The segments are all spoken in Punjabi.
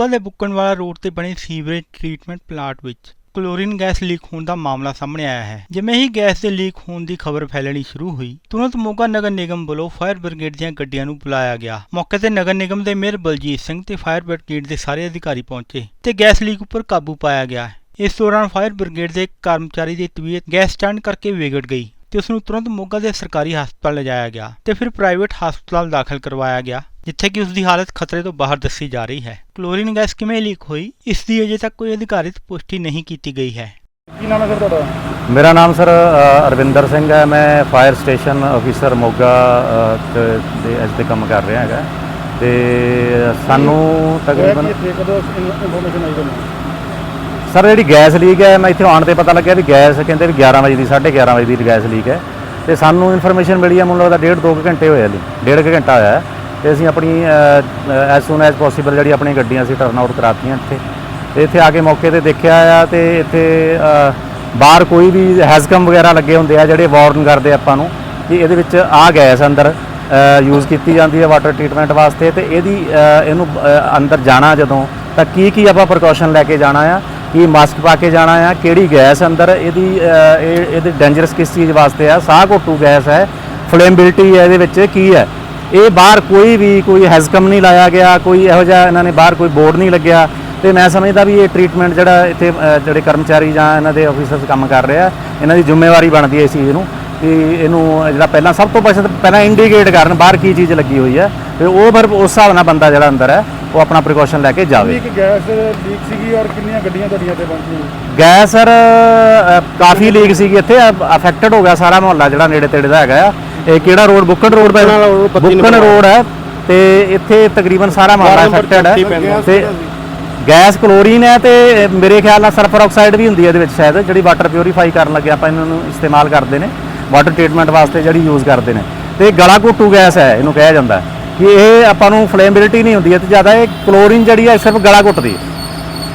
ਮੋਗਾ ਦੇ ਬੁੱਕਣਵਾਲਾ ਰੋਡ ਤੇ ਬਣੇ ਸੀਵਰੇਜ ਟ੍ਰੀਟਮੈਂਟ ਪਲਾਂਟ ਵਿੱਚ ਕਲੋਰੀਨ ਗੈਸ ਲੀਕ ਹੋਣ ਦਾ ਮਾਮਲਾ ਸਾਹਮਣੇ ਆਇਆ ਹੈ। ਜਿਵੇਂ ਹੀ ਗੈਸ ਦੇ ਲੀਕ ਹੋਣ ਦੀ ਖਬਰ ਫੈਲਣੀ ਸ਼ੁਰੂ ਹੋਈ, ਤੁਰੰਤ ਮੋਗਾ ਨਗਰ ਨਿਗਮ ਵੱਲੋਂ ਫਾਇਰ ਬ੍ਰਿਗੇਡ ਦੀਆਂ ਗੱਡੀਆਂ ਨੂੰ ਬੁਲਾਇਆ ਗਿਆ। ਮੌਕੇ ਤੇ ਨਗਰ ਨਿਗਮ ਦੇ ਮੇਅਰ ਬਲਜੀਤ ਸਿੰਘ ਤੇ ਫਾਇਰ ਬ੍ਰਿਗੇਡ ਦੇ ਸਾਰੇ ਅਧਿਕਾਰੀ ਪਹੁੰਚੇ ਤੇ ਗੈਸ ਲੀਕ ਉੱਪਰ ਕਾਬੂ ਪਾਇਆ ਗਿਆ। ਇਸ ਦੌਰਾਨ ਫਾਇਰ ਬ੍ਰਿਗੇਡ ਦੇ ਕਰਮਚਾਰੀ ਦੀ ਤਬੀਅਤ ਗੈਸ ਸਟੈਂਡ ਕਰਕੇ ਵਿਗੜ ਗਈ ਤੇ ਉਸ ਨੂੰ ਤੁਰੰਤ ਮੋਗਾ ਦੇ ਸਰਕਾਰੀ ਹਸਪਤਾਲ ਲਿਜਾਇਆ ਗਿਆ ਤੇ ਫਿਰ ਪ੍ਰਾਈਵੇਟ ਹਸਪਤਾਲ ਦਾਖਲ ਕਰਵਾਇਆ ਗਿਆ। ਜਿੱਥੇ ਕਿ ਉਸ ਦੀ ਹਾਲਤ ਖਤਰੇ ਤੋਂ ਬਾਹਰ ਦੱਸੀ ਜਾ ਰਹੀ ਹੈ। ਕਲੋਰੀਨ ਗੈਸ ਕਿਵੇਂ ਲੀਕ ਹੋਈ? ਇਸ ਦੀ ਅਜੇ ਤੱਕ ਕੋਈ ਅਧਿਕਾਰਿਤ ਪੁਸ਼ਟੀ ਨਹੀਂ ਕੀਤੀ ਗਈ ਹੈ। ਕੀ ਨਾਮ ਹੈ ਸਰ ਤੁਹਾਡਾ? ਮੇਰਾ ਨਾਮ ਸਰ ਅ, ਅਰਵਿੰਦਰ ਸਿੰਘ ਹੈ। ਮੈਂ ਫਾਇਰ ਸਟੇਸ਼ਨ ਅਫੀਸਰ ਮੋਗਾ ਅ, ਤੇ- ਦੇ ਐਸ ਤੇ ਕੰਮ ਕਰ ਰਿਹਾ ਹੈਗਾ। ਤੇ ਸਾਨੂੰ ਤਕਰੀਬਨ ਇੱਥੇ ਕਦੋਂ ਇਨਫੋਰਮੇਸ਼ਨ ਆਈ ਤੁਹਾਨੂੰ। ਸਰ ਜਿਹੜੀ ਗੈਸ ਲੀਕ ਹੈ ਮੈਂ ਇੱਥੇ ਆਉਣ ਤੇ ਪਤਾ ਲੱਗਿਆ ਵੀ ਗੈਸ ਕਹਿੰਦੇ ਵੀ 11 ਵਜੇ ਦੀ 11:30 ਵਜੇ ਦੀ ਗੈਸ ਲੀਕ ਹੈ। ਤੇ ਸਾਨੂੰ ਇਨਫੋਰਮੇਸ਼ਨ ਮਿਲੀ ਹੈ ਮੈਨੂੰ ਲੱਗਦਾ ਡੇਢ ਦੋ ਕੁ ਘੰਟੇ ਹੋਏ ਹਲੀ। ਡੇਢ ਕੁ ਘੰਟਾ ਹੋਇਆ ਹੈ। ਤੇ ਅਸੀਂ ਆਪਣੀ ਐਸ ਸੂਨ ਐਸ ਪੋਸੀਬਲ ਜਿਹੜੀ ਆਪਣੀ ਗੱਡੀਆਂ ਅਸੀਂ ਟਰਨ ਆਊਟ ਕਰਾਤੀਆਂ ਇੱਥੇ। ਤੇ ਇੱਥੇ ਆ ਕੇ ਮੌਕੇ ਤੇ ਦੇਖਿਆ ਆ ਤੇ ਇੱਥੇ ਬਾਹਰ ਕੋਈ ਵੀ ਹੈਜ਼ਕਮ ਵਗੈਰਾ ਲੱਗੇ ਹੁੰਦੇ ਆ ਜਿਹੜੇ ਵਾਰਨ ਕਰਦੇ ਆਪਾਂ ਨੂੰ ਕਿ ਇਹਦੇ ਵਿੱਚ ਆ ਗੈਸ ਅੰਦਰ ਯੂਜ਼ ਕੀਤੀ ਜਾਂਦੀ ਹੈ ਵਾਟਰ ਟ੍ਰੀਟਮੈਂਟ ਵਾਸਤੇ ਤੇ ਇਹਦੀ ਇਹਨੂੰ ਅੰਦਰ ਜਾਣਾ ਜਦੋਂ, ਤਾਂ ਕੀ ਕੀ ਆਪਾਂ ਪ੍ਰੀਕਾਸ਼ਨ ਲੈ ਕੇ ਜਾਣਾ ਆ, ਕੀ ਮਾਸਕ ਪਾ ਕੇ ਜਾਣਾ ਆ, ਕਿਹੜੀ ਗੈਸ ਅੰਦਰ ਇਹਦੀ ਇਹਦੇ ਡੇਂਜਰਸ ਕਿਸ ਚੀਜ਼ ਵਾਸਤੇ ਆ, ਸਾਹ ਘੋਟੂ ਗੈਸ ਹੈ ਫਲੇਮਬਿਲਟੀ ਹੈ ਇਹਦੇ ਵਿੱਚ ਕੀ ਹੈ। ਇਹ ਬਾਹਰ ਕੋਈ ਵੀ ਕੋਈ ਹੈਜ਼ਕਮ ਨਹੀਂ ਲਾਇਆ ਗਿਆ ਕੋਈ ਇਹੋ ਜਿਹਾ ਇਹਨਾਂ ਨੇ ਬਾਹਰ ਕੋਈ ਬੋਰਡ ਨਹੀਂ ਲੱਗਿਆ ਤੇ ਮੈਂ ਸਮਝਦਾ ਵੀ ਇਹ ਟ੍ਰੀਟਮੈਂਟ ਜਿਹੜਾ ਇੱਥੇ ਜਿਹੜੇ ਕਰਮਚਾਰੀ ਜਾਂ ਇਹਨਾਂ ਦੇ ਆਫੀਸਰਸ ਕੰਮ ਕਰ ਰਹੇ ਆ ਇਹਨਾਂ ਦੀ ਜ਼ਿੰਮੇਵਾਰੀ ਬਣਦੀ ਹੈ ਇਸ ਚੀਜ਼ ਨੂੰ ਕਿ ਇਹਨੂੰ ਜਿਹੜਾ ਪਹਿਲਾਂ ਸਭ ਤੋਂ ਪਹਿਲਾਂ ਪਹਿਲਾਂ ਇੰਡੀਕੇਟ ਕਰਨ ਬਾਹਰ ਕੀ ਚੀਜ਼ ਲੱਗੀ ਹੋਈ ਹੈ ਤੇ ਉਹ ਫਿਰ ਉਸ ਹਿਸਾਬ ਨਾਲ ਬੰਦਾ ਜਿਹੜਾ ਅੰਦਰ ਹੈ ਉਹ ਆਪਣਾ ਪ੍ਰੀਕਾਸ਼ਨ ਲੈ ਕੇ ਜਾਵੇ। ਕਿੰਨੀ ਕੁ ਗੈਸ ਲੀਕ ਸੀਗੀ ਔਰ ਕਿੰਨੀਆਂ ਗੱਡੀਆਂ ਤੁਹਾਡੀਆਂ ਤੇ ਪਹੁੰਚੀਆਂ? ਗੈਸ ਸਰ ਕਾਫੀ ਲੀਕ ਸੀਗੀ ਇੱਥੇ ਅਫੈਕਟਡ ਹੋ ਗਿਆ ਸਾਰਾ ਮੁਹੱਲਾ ਜਿਹੜਾ ਨੇੜੇ ਤੇੜੇ ਦਾ ਹੈਗਾ ਆ। ਇਹ ਕਿਹੜਾ ਰੋਡ? ਬੁੱਕਣ ਰੋਡ ਪੈ ਬੁੱਕਣ ਰੋਡ ਹੈ ਤੇ ਇੱਥੇ ਤਕਰੀਬਨ ਸਾਰਾ ਮੁਹੱਲਾ ਅਫੈਕਟਡ ਹੈ। ਤੇ ਗੈਸ ਕਲੋਰੀਨ ਹੈ ਤੇ ਮੇਰੇ ਖਿਆਲ ਨਾਲ ਸਲਫਰ ਆਕਸਾਈਡ ਵੀ ਹੁੰਦੀ ਹੈ ਇਹਦੇ ਵਿੱਚ ਸ਼ਾਇਦ ਜਿਹੜੀ ਵਾਟਰ ਪਿਊਰੀਫਾਈ ਕਰਨ ਲੱਗੇ ਆਪਾਂ ਇਹਨਾਂ ਨੂੰ ਇਸਤੇਮਾਲ ਕਰਦੇ ਨੇ। ਵਾਟਰ ਟ੍ਰੀਟਮੈਂਟ ਵਾਸਤੇ ਜਿਹੜੀ ਯੂਜ਼ ਕਰਦੇ ਨੇ। ਤੇ ਗਲਾ ਘੋਟੂ ਗੈਸ ਹੈ ਇਹਨੂੰ ਕਿਹਾ ਜਾਂਦਾ ਕਿ ਇਹ ਆਪਾਂ ਨੂੰ ਫਲੇਮਬਿਲਿਟੀ ਨਹੀਂ ਹੁੰਦੀ ਹੈ ਤੇ ਜ਼ਿਆਦਾ ਇਹ ਕਲੋਰੀਨ ਜਿਹੜੀ ਹੈ ਸਿਰਫ ਗਲਾ ਘੁੱਟਦੀ ਹੈ।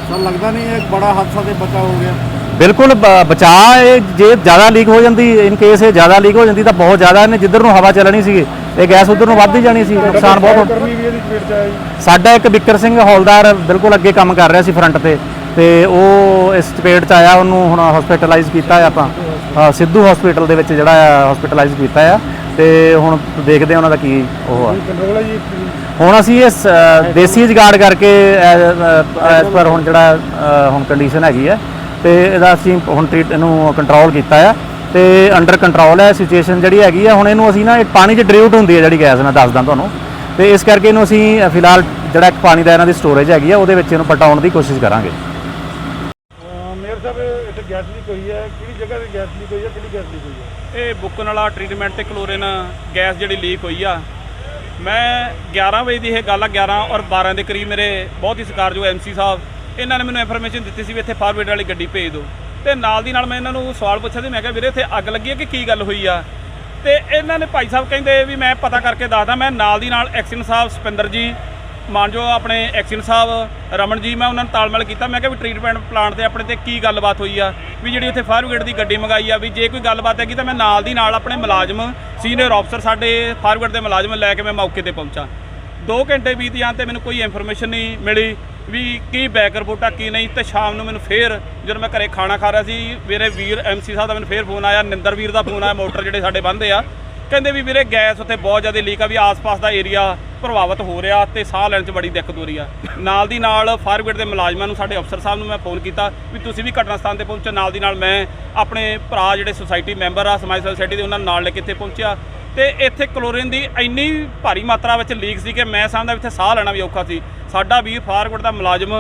ਸਰ ਲੱਗਦਾ ਨਹੀਂ ਇਹ ਬੜਾ ਹਾਦਸਾ ਤੇ ਬਚਾ ਹੋ ਗਿਆ। ਬਿਲਕੁਲ ਬ- ਬਚਾਅ ਇਹ ਜੇ ਜ਼ਿਆਦਾ ਲੀਕ ਹੋ ਜਾਂਦੀ ਇਨ ਕੇਸ ਇਹ ਜ਼ਿਆਦਾ ਲੀਕ ਹੋ ਜਾਂਦੀ ਤਾਂ ਬਹੁਤ ਜ਼ਿਆਦਾ ਇਹਨੇ ਜਿੱਧਰ ਨੂੰ ਹਵਾ ਚੱਲਣੀ ਸੀਗੀ ਇਹ ਗੈਸ ਉਧਰ ਨੂੰ ਵੱਧਦੀ ਜਾਣੀ ਸੀ ਨੁਕਸਾਨ ਬਹੁਤ ਹੋ- ਸਾਡਾ ਇੱਕ ਬਿੱਕਰ ਸਿੰਘ ਹੌਲਦਾਰ ਬਿਲਕੁਲ ਅੱਗੇ ਕੰਮ ਕਰ ਰਿਹਾ ਸੀ ਫਰੰਟ ਤੇ ਤੇ ਉਹ ਇਸ ਚਪੇਟ ਚ ਆਇਆ ਉਹਨੂੰ ਹੁਣ ਹਸਪੀਟਲਾਈਜ਼ ਕੀਤਾ ਹੈ ਆਪਾਂ। ਸਿੱਧੂ ਹਸਪੀਟਲ ਦੇ ਵਿੱਚ ਜਿਹੜਾ ਆ ਹਸਪੀਟਲਾਈਜ਼ ਕੀਤਾ ਆ ਤੇ ਹੁਣ ਦੇਖਦੇ ਆ ਉਹਨਾਂ ਦਾ ਕੀ ਉਹ ਆ। ਹੈ ਹੁਣ ਅਸੀਂ ਇਸ ਅ, ਦੇਸੀ ਜੁਗਾੜ ਕਰਕੇ ਐਸ ਪਰ ਹੁਣ ਜਿਹੜਾ ਹੁਣ ਕੰਡੀਸ਼ਨ ਹੈਗੀ ਹੈ ਤੇ ਇਹਦਾ ਅਸੀਂ ਹੁਣ ਟ੍ਰੀਟ ਇਹਨੂੰ ਕੰਟਰੋਲ ਕੀਤਾ ਆ ਤੇ ਅੰਡਰ ਕੰਟਰੋਲ ਹੈ ਸਿਚੁਏਸ਼ਨ ਜਿਹੜੀ ਹੈਗੀ ਆ ਹੁਣ ਇਹਨੂੰ ਅਸੀਂ ਨਾ ਇਹ ਪਾਣੀ 'ਚ ਡਿਲਿਊਟ ਹੁੰਦੀ ਹੈ ਜਿਹੜੀ ਗੈਸ ਮੈਂ ਦੱਸਦਾ ਤੁਹਾਨੂੰ। ਤੇ ਇਸ ਕਰਕੇ ਇਹਨੂੰ ਅਸੀਂ ਫਿਲਹਾਲ ਜਿਹੜਾ ਇੱਕ ਪਾਣੀ ਦਾ ਇਹਨਾਂ ਦੀ ਸਟੋਰੇਜ ਹੈਗੀ ਆ ਉਹਦੇ ਵਿੱਚ ਇਹਨੂੰ ਪਟਾਉਣ ਦੀ ਕੋਸ਼ਿਸ਼ ਕਰਾਂਗੇ। ਮੇਅਰ ਸਾਹਿਬ ਇੱਥੇ ਗੈਸ ਲੀਕ ਹੋਈ ਹੈ। ਕਿਹੜੀ ਜਗ੍ਹਾ ਤੇ ਗੈਸ ਲੀਕ ਹੋਈ ਹੈ? ਕਿਹੜੀ ਗੈਸ ਲੀਕ ਹੋਈ ਹੈ? ਇਹ ਬੁੱਕਣ ਵਾਲਾ ਟ੍ਰੀਟਮੈਂਟ ਤੇ ਕਲੋਰੀਨ ਗੈਸ ਜਿਹੜੀ ਲੀਕ ਹੋਈ ਆ। ਮੈਂ 11 ਵਜੇ ਦੀ ਇਹ ਗੱਲ ਆ 11 ਔਰ 12 ਦੇ ਕਰੀਬ ਮੇਰੇ ਬਹੁਤ ਹੀ ਸਤਿਕਾਰਯੋਗ ਐਮਸੀ ਸਾਹਿਬ ਇਹਨਾਂ ਨੇ ਮੈਨੂੰ ਇਨਫੋਰਮੇਸ਼ਨ ਦਿੱਤੀ ਸੀ ਵੀ ਇੱਥੇ ਫਾਰਵਰਡ ਵਾਲੀ ਗੱਡੀ ਭੇਜ ਦਿਓ। ਤੇ ਨਾਲ ਦੀ ਨਾਲ ਮੈਂ ਇਹਨਾਂ ਨੂੰ ਸਵਾਲ ਪੁੱਛਿਆ ਸੀ, ਮੈਂ ਕਿਹਾ, ਵੀਰੇ, ਇੱਥੇ ਅੱਗ ਲੱਗੀ ਹੈ ਕਿ ਕੀ ਗੱਲ ਹੋਈ ਆ? ਤੇ ਇਹਨਾਂ ਨੇ ਭਾਈ ਸਾਹਿਬ ਕਹਿੰਦੇ ਵੀ ਮੈਂ ਪਤਾ ਕਰਕੇ ਦੱਸਦਾ, ਮੈਂ ਨਾਲ ਦੀ ਨਾਲ ਐਕਸ਼ਨ ਸਾਹਿਬ ਸੁਪਿੰਦਰ ਜੀ, ਮਾਨਜੋ ਆਪਣੇ ਐਕਸ਼ਨ ਸਾਹਿਬ, ਰਮਨ ਜੀ, ਮੈਂ ਉਹਨਾਂ ਨੂੰ ਤਾਲਮੇਲ ਕੀਤਾ। ਮੈਂ ਕਿਹਾ ਵੀ ਟ੍ਰੀਟਮੈਂਟ ਪਲਾਂਟ ਤੇ ਆਪਣੇ ਤੇ ਕੀ ਗੱਲਬਾਤ ਹੋਈ ਆ, ਵੀ ਜਿਹੜੀ ਉੱਥੇ ਫਾਇਰ ਬ੍ਰਿਗੇਡ ਦੀ ਗੱਡੀ ਮੰਗਾਈ ਆ, ਵੀ ਜੇ ਕੋਈ ਗੱਲਬਾਤ ਹੈਗੀ ਤਾਂ ਮੈਂ ਨਾਲ ਦੀ ਨਾਲ ਆਪਣੇ ਮੁਲਾਜ਼ਮ ਸੀਨੀਅਰ ਅਫਸਰ ਸਾਡੇ ਫਾਇਰ ਬ੍ਰਿਗੇਡ ਦੇ ਮੁਲਾਜ਼ਮ ਲੈ ਕੇ ਮੈਂ ਮੌਕੇ ਤੇ ਪਹੁੰਚਾ। 2 ਘੰਟੇ ਬੀਤ ਜਾਣ ਤੇ ਮੈਨੂੰ ਕੋਈ ਇਨਫੋਰਮੇਸ਼ਨ ਨਹੀਂ ਮਿਲੀ। ਵੀ ਕੀ ਬੈਕ ਰਿਪੋਰਟ ਆ, ਕੀ ਨਹੀਂ, ਤੇ ਸ਼ਾਮ ਨੂੰ ਮੈਨੂੰ ਫੇਰ ਜਦੋਂ ਮੈਂ ਘਰੇ ਖਾਣਾ ਖਾ ਰਿਹਾ ਸੀ, ਮੇਰੇ ਵੀਰ ਐਮਸੀ ਸਾਹਿਬ ਦਾ ਮੈਨੂੰ ਫੇਰ ਫੋਨ ਆਇਆ ਨਿੰਦਰ ਵੀਰ ਦਾ ਫੋਨ ਆਇਆ, ਮੋਟਰ ਜਿਹੜੇ ਸਾਡੇ ਬੰਦੇ ਆ। ਕਹਿੰਦੇ ਵੀ ਵੀਰੇ ਗੈਸ ਉੱਥੇ ਬਹੁਤ ਜ਼ਿਆਦਾ ਲੀਕ ਆ, ਵੀ ਆਸ-ਪਾਸ ਦਾ ਏਰੀਆ ਪ੍ਰਭਾਵਿਤ ਹੋ ਰਿਹਾ ਤੇ ਸਾਹ ਲੈਣ 'ਚ ਬੜੀ ਦਿੱਕਤ ਹੋ ਰਹੀ ਆ। ਨਾਲ ਦੀ ਨਾਲ ਫਾਇਰ ਬ੍ਰਿਗੇਡ ਦੇ ਮੁਲਾਜ਼ਮਾਂ ਨੂੰ ਸਾਡੇ ਅਫਸਰ ਸਾਹਿਬ ਨੂੰ ਮੈਂ ਫੋਨ ਕੀਤਾ ਵੀ ਤੁਸੀਂ ਵੀ ਘਟਨਾ ਸਥਾਨ ਤੇ ਪਹੁੰਚੋ, ਨਾਲ ਦੀ ਨਾਲ ਮੈਂ ਆਪਣੇ ਭਰਾ ਜਿਹੜੇ ਸੁਸਾਇਟੀ ਮੈਂਬਰ ਆ, ਸਮਾਜ ਸੇਵਾ ਸੁਸਾਇਟੀ ਦੇ, ਉਹਨਾਂ ਨਾਲ ਲੈ ਕੇ ਇੱਥੇ ਪਹੁੰਚਿਆ। ਤੇ ਇੱਥੇ ਕਲੋਰੀਨ ਦੀ ਇੰਨੀ ਭਾਰੀ ਮਾਤਰਾ ਵਿੱਚ ਲੀਕ ਸੀ ਕਿ ਮੈਂ ਸਮਝਦਾ ਇੱਥੇ ਸਾਹ ਲੈਣਾ ਵੀ ਔਖਾ ਸੀ। ਸਾਡਾ ਵੀਰ ਫਾਰਵਰਡ ਦਾ ਮੁਲਾਜ਼ਮ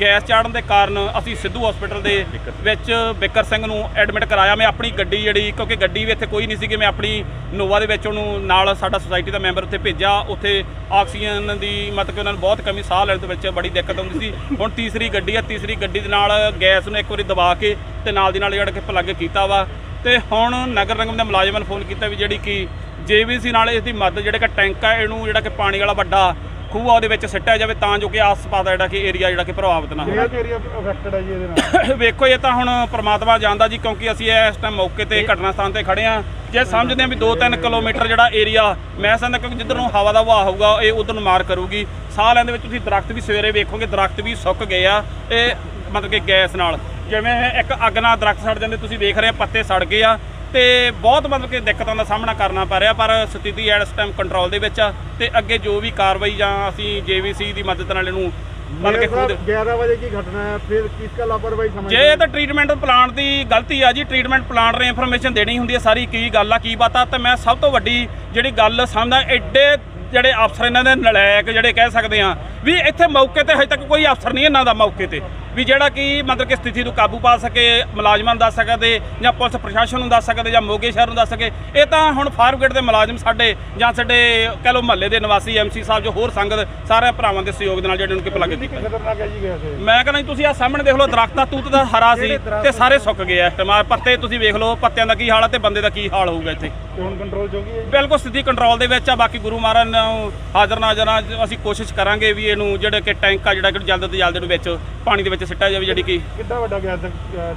ਗੈਸ ਚਾੜਨ ਦੇ ਕਾਰਨ ਅਸੀਂ ਸਿੱਧੂ ਹਸਪੀਟਲ ਦੇ ਵਿੱਚ ਬਿੱਕਰ ਸਿੰਘ ਨੂੰ ਐਡਮਿਟ ਕਰਾਇਆ। ਮੈਂ ਆਪਣੀ ਗੱਡੀ ਜਿਹੜੀ ਕਿਉਂਕਿ ਗੱਡੀ ਵੀ ਇੱਥੇ ਕੋਈ ਨਹੀਂ ਸੀ ਕਿ ਮੈਂ ਆਪਣੀ ਨੋਵਾ ਦੇ ਵਿੱਚ ਉਹਨੂੰ ਨਾਲ ਸਾਡਾ ਸੁਸਾਇਟੀ ਦਾ ਮੈਂਬਰ ਉੱਥੇ ਭੇਜਿਆ। ਉੱਥੇ ਆਕਸੀਜਨ ਦੀ ਮਤਲਬ ਕਿ ਉਹਨਾਂ ਨੂੰ ਬਹੁਤ ਕਮੀ ਸਾਹ ਲੈਣ ਦੇ ਵਿੱਚ ਬੜੀ ਦਿੱਕਤ ਆਉਂਦੀ ਸੀ। ਹੁਣ ਤੀਸਰੀ ਗੱਡੀ ਆ ਤੀਸਰੀ ਗੱਡੀ ਦੇ ਨਾਲ ਗੈਸ ਨੂੰ ਇੱਕ ਵਾਰੀ ਦਬਾ ਕੇ ਤੇ ਨਾਲ ਦੀ ਨਾਲ ਜਿਹੜਾ ਕਿ ਪਲੱਗ ਕੀਤਾ ਵਾ। ਤੇ ਹੁਣ ਨਗਰ ਨਿਗਮ ਦੇ ਮੁਲਾਜ਼ਮਾਂ ਨੂੰ ਫੋਨ ਕੀਤਾ ਵੀ ਜਿਹੜੀ ਕਿ ਜੇਵੀਸੀ ਨਾਲ ਇਸ ਦੀ ਮਦਦ ਜਿਹੜਾ ਕਿ ਟੈਂਕ ਆ ਇਹਨੂੰ ਜਿਹੜਾ ਕਿ ਪਾਣੀ ਵਾਲਾ ਵੱਡਾ ਖੂਹ ਆ ਉਹਦੇ ਵਿੱਚ ਸਿੱਟਿਆ ਜਾਵੇ ਤਾਂ ਜੋ ਕਿ ਆਸ-ਪਾਸ ਦਾ ਜਿਹੜਾ ਕਿ ਏਰੀਆ ਜਿਹੜਾ ਕਿ ਪ੍ਰਭਾਵਿਤ ਨਾ ਹੋਵੇ। ਏਰੀਆ ਅਫੈਕਟਡ ਹੈ ਜੀ ਇਹਦੇ ਨਾਲ? ਵੇਖੋ ਇਹ ਤਾਂ ਹੁਣ ਪ੍ਰਮਾਤਮਾ ਜਾਣਦਾ ਜੀ ਕਿਉਂਕਿ ਅਸੀਂ ਇਸ ਟਾਈਮ ਮੌਕੇ ਤੇ ਘਟਨਾ ਸਥਾਨ ਤੇ ਖੜੇ ਆ ਜੇ ਸਮਝਦੇ ਆ ਵੀ 2-3 ਕਿਲੋਮੀਟਰ ਜਿਹੜਾ ਏਰੀਆ ਮੈਂ ਸਮਝਦਾ ਕਿਉਂਕਿ ਜਿੱਧਰ ਨੂੰ ਹਵਾ ਦਾ ਵਹਾਅ ਹੋਊਗਾ ਇਹ ਉਧਰ ਨੂੰ ਮਾਰ ਕਰੂਗੀ। ਸਾਹ ਲੈਣ ਦੇ ਵਿੱਚ ਤੁਸੀਂ ਦਰਖਤ ਵੀ ਸਵੇਰੇ ਵੇਖੋਗੇ ਦਰਖਤ ਵੀ ਸੁੱਕ ਗਏ ਆ ਇਹ ਮਤਲਬ ਕਿ ਗੈਸ ਨਾਲ। ਜਿਵੇਂ ਇੱਕ ਅੱਗ ਨਾਲ ਦਰਖਤ ਸੜ ਜਾਂਦੇ ਤੁਸੀਂ ਵੇਖ ਰਹੇ ਆ ਪੱਤੇ ਸੜ ਗਏ ਆ। ਤੇ ਬਹੁਤ ਮਤਲਬ ਕਿ ਦਿੱਕਤਾਂ ਦਾ ਸਾਹਮਣਾ ਕਰਨਾ ਪੈ ਰਿਹਾ ਪਰ ਸਥਿਤੀ ਇਸ ਟਾਈਮ ਕੰਟਰੋਲ ਦੇ ਵਿੱਚ ਆ ਤੇ ਅੱਗੇ ਜੋ ਵੀ ਕਾਰਵਾਈ ਜਾਂ ਅਸੀਂ ਜੀਵੀਸੀ ਦੀ ਮਦਦ ਨਾਲ ਇਹਨੂੰ ਮਤਲਬ ਕਿ ਖੁਦ ਸਾਹਿਬ 11 ਵਜੇ ਕੀ ਘਟਨਾ ਹੈ ਫਿਰ ਕਿਸ ਕਾ ਲਾਪਰਵਾਹੀ ਸਮਝਦੇ ਜੇ ਇਹ ਤਾਂ ਟ੍ਰੀਟਮੈਂਟ ਪਲਾਂਟ ਦੀ ਗਲਤੀ ਆ ਜੀ ਟ੍ਰੀਟਮੈਂਟ ਪਲਾਂਟ ਨੇ ਇਨਫੋਰਮੇਸ਼ਨ ਦੇਣੀ ਹੁੰਦੀ ਹੈ ਸਾਰੀ ਕੀ ਗੱਲ ਆ ਕੀ ਬਾਤ ਆ ਤੇ ਮੈਂ ਸਭ ਤੋਂ ਵੱਡੀ ਜਿਹੜੀ ਗੱਲ ਸਮਝਦਾ ਐਡੇ ਜਿਹੜੇ ਅਫਸਰ ਇਹਨਾਂ ਦੇ ਨਲਾਇਕ ਜਿਹੜੇ ਕਹਿ ਸਕਦੇ ਆ ਵੀ ਇੱਥੇ ਮੌਕੇ ਤੇ ਹਜੇ ਤੱਕ ਕੋਈ ਅਫਸਰ ਨਹੀਂ ਇਹਨਾਂ ਦਾ ਮੌਕੇ ਤੇ। ਵੀ ਜਿਹੜਾ ਕਿ ਮਤਲਬ ਕਿ ਸਥਿਤੀ ਨੂੰ ਕਾਬੂ ਪਾ ਸਕੇ ਮੁਲਾਜ਼ਮਾਂ ਨੂੰ ਦੱਸ ਸਕਦੇ ਜਾਂ ਪੁਲਿਸ ਪ੍ਰਸ਼ਾਸਨ ਨੂੰ ਦੱਸ ਸਕਦੇ ਜਾਂ ਮੋਗੇ ਸ਼ਹਿਰ ਨੂੰ ਦੱਸ ਸਕੇ ਇਹ ਤਾਂ ਹੁਣ ਬ੍ਰਿਗੇਡ ਦੇ ਮੁਲਾਜ਼ਮ ਸਾਡੇ ਜਾਂ ਸਾਡੇ ਕਹਿ ਲਓ ਮਹੱਲੇ ਦੇ ਨਿਵਾਸੀ ਐਮਸੀ ਸਾਹਿਬ ਜੋ ਹੋਰ ਸੰਗਤ ਸਾਰੇ ਭਰਾਵਾਂ ਦੇ ਸਹਿਯੋਗ ਦੇ ਨਾਲ ਜਿਹੜੇ ਨੂੰ ਕਿ ਪਲੱਗ ਇਹ ਮੈਂ ਕਹਿੰਦਾ ਜੀ ਤੁਸੀਂ ਆ ਸਾਹਮਣੇ ਦੇਖ ਲਓ ਦਰਖਤਾਂ ਤੂਤ ਦਾ ਹਰਾ ਸੀ ਤੇ ਸਾਰੇ ਸੁੱਕ ਗਏ ਆ ਟਮਾਰ ਪੱਤੇ ਤੁਸੀਂ ਵੇਖ ਲਓ ਪੱਤਿਆਂ ਦਾ ਕੀ ਹਾਲ ਆ ਤੇ ਬੰਦੇ ਦਾ ਕੀ ਹਾਲ ਹੋਊਗਾ ਇੱਥੇ। ਹੁਣ ਕੰਟਰੋਲ ਚ ਹੋ ਗਈ ਹੈ ਜੀ? ਬਿਲਕੁਲ ਸਥਿਤੀ ਕੰਟਰੋਲ ਦੇ ਵਿੱਚ ਆ ਬਾਕੀ ਗੁਰੂ ਮਹਾਰਾਜ ਨੂੰ ਹਾਜ਼ਰ ਨਾਜ਼ਰ ਆ ਅਸੀਂ ਕੋਸ਼ਿਸ਼ ਕਰਾਂਗੇ ਵੀ ਇਹਨੂੰ ਜਿਹੜੇ ਕਿ ਟੈਂਕ ਆ ਜਿਹੜਾ ਕਿ ਜਲਦ ਤੋਂ ਜਲਦ ਇਹਨੂੰ ਵਿੱਚ ਪਾਣੀ ਦੇ ਵਿੱਚ ਸਿੱਟਿਆ ਜਾਵੇ ਜਿਹੜੀ ਕਿ ਕਿੱਡਾ ਵੱਡਾ ਗੈਸ ਦਾ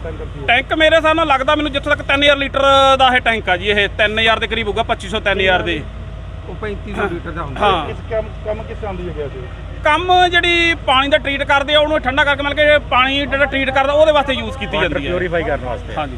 ਟੈਂਕਰ ਸੀ? ਟੈਂਕ ਮੇਰੇ ਹਿਸਾਬ ਨਾਲ ਲੱਗਦਾ ਮੈਨੂੰ ਜਿੱਥੋਂ ਤੱਕ 3000 ਲੀਟਰ ਦਾ ਇਹ ਟੈਂਕ ਆ ਜੀ ਇਹ 3000 ਦੇ ਕਰੀਬ ਹੋਊਗਾ 2500 3000 ਦੇ। ਉਹ 3500 ਲੀਟਰ ਦਾ ਹੁੰਦਾ। ਹਾਂ। ਕਿਸ ਕੰਮ ਕੰਮ ਕਿਸ ਤਰ੍ਹਾਂ ਦੀ ਹੈ? ਕੰਮ ਜਿਹੜੀ ਪਾਣੀ ਦਾ ਟ੍ਰੀਟ ਕਰਦੇ ਆ ਉਹਨੂੰ ਠੰਡਾ ਕਰਕੇ ਮਤਲਬ ਕਿ ਪਾਣੀ ਜਿਹੜਾ ਟ੍ਰੀਟ ਕਰਦਾ ਉਹਦੇ ਵਾਸਤੇ ਯੂਜ਼ ਕੀਤੀ ਜਾਂਦੀ ਹੈ। ਪਿਊਰੀਫਾਈ ਕਰਨ ਵਾਸਤੇ। ਹਾਂਜੀ।